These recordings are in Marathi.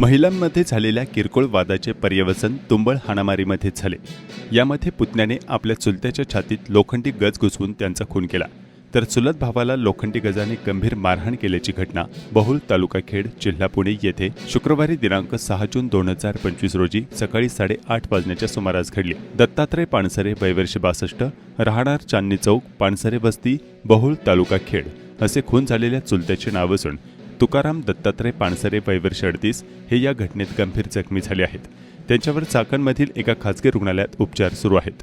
महिलांमध्ये झालेल्या किरकोळ वादाचे पर्यवसन तुंबळ हाणामारीमध्ये झाले. यामध्ये पुतण्याने आपल्या चुलत्याच्या छातीत लोखंडी गज घुसवून त्यांचा खून केला. तर चुलत भावाला लोखंडी गजाने गंभीर मारहाण केल्याची घटना बहुल तालुका खेड जिल्हा पुणे येथे शुक्रवारी दिनांक सहा जून दोन हजार पंचवीस रोजी सकाळी साडेआठ वाजण्याच्या सुमारास घडली. दत्तात्रय पानसरे वयवर्ष बासष्ट राहणार चांदणी चौक पानसरे वस्ती बहुल तालुका खेड असे खून झालेल्या चुलत्याचे नाव असून तुकाराम दत्तात्रय पानसरे वयवर्ष अडतीस हे या घटनेत गंभीर जखमी झाले आहेत. त्यांच्यावर चाकणमधील एका खासगी रुग्णालयात उपचार सुरू आहेत.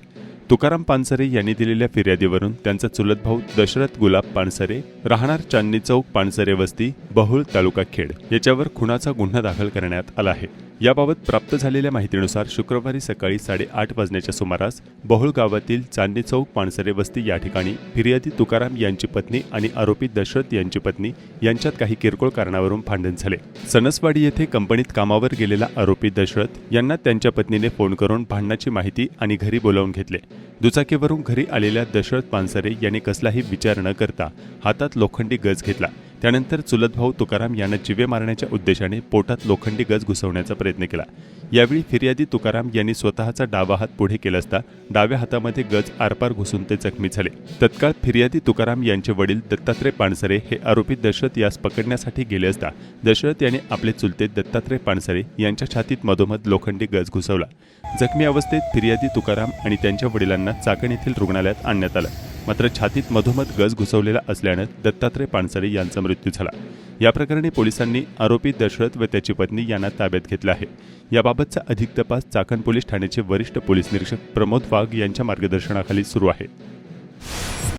तुकाराम पानसरे यांनी दिलेल्या फिर्यादीवरून त्यांचा चुलत भाऊ दशरथ गुलाब पानसरे राहणार चांदणी चौक पानसरे वस्ती बहुळ तालुका खेड याच्यावर खुनाचा गुन्हा दाखल करण्यात आला आहे. याबाबत प्राप्त झालेल्या माहितीनुसार शुक्रवारी सकाळी साडेआठ वाजण्याच्या सुमारास बहुळ गावातील चांदणी चौक पानसरे वस्ती या ठिकाणी फिर्यादी तुकाराम यांची पत्नी आणि आरोपी दशरथ यांची पत्नी यांच्यात काही किरकोळ कारणावरून भांडण झाले. सणसवाडी येथे कंपनीत कामावर गेलेला आरोपी दशरथ यांना त्यांच्या पत्नीने फोन करून भांडणाची माहिती आणि घरी बोलावून घेतले. दुचाकीवरून घरी आलेल्या दशरथ पानसरे यांनी कसलाही विचार न करता हातात लोखंडी गज घेतला. त्यानंतर चुलत भाऊ तुकाराम यांना जिवे मारण्याच्या उद्देशाने पोटात लोखंडी गज घुसवण्याचा प्रयत्न केला. यावेळी फिर्यादी तुकाराम यांनी स्वतःचा डावा हात पुढे केला असता डाव्या हातामध्ये गज आरपार घुसून ते जखमी झाले. तत्काळ फिर्यादी तुकाराम यांचे वडील दत्तात्रय पानसरे हे आरोपी दशरथ यास पकडण्यासाठी गेले असता दशरथ यांनी आपले चुलते दत्तात्रय पानसरे यांच्या छातीत मधोमध लोखंडी गज घुसवला. जखमी अवस्थेत फिर्यादी तुकाराम आणि त्यांच्या वडिलांना चाकण येथील रुग्णालयात आणण्यात आलं. मात्र छातीत मधोमध गज घुसवलेला असल्यानं दत्तात्रय पानसरे यांचा मृत्यू झाला. या प्रकरणी पोलिसांनी आरोपी दशरथ व त्याची पत्नी यांना ताब्यात घेतलं आहे. याबाबतचा अधिक तपास चाकण पोलीस ठाण्याचे वरिष्ठ पोलीस निरीक्षक प्रमोद वाघ यांच्या मार्गदर्शनाखाली सुरू आहे.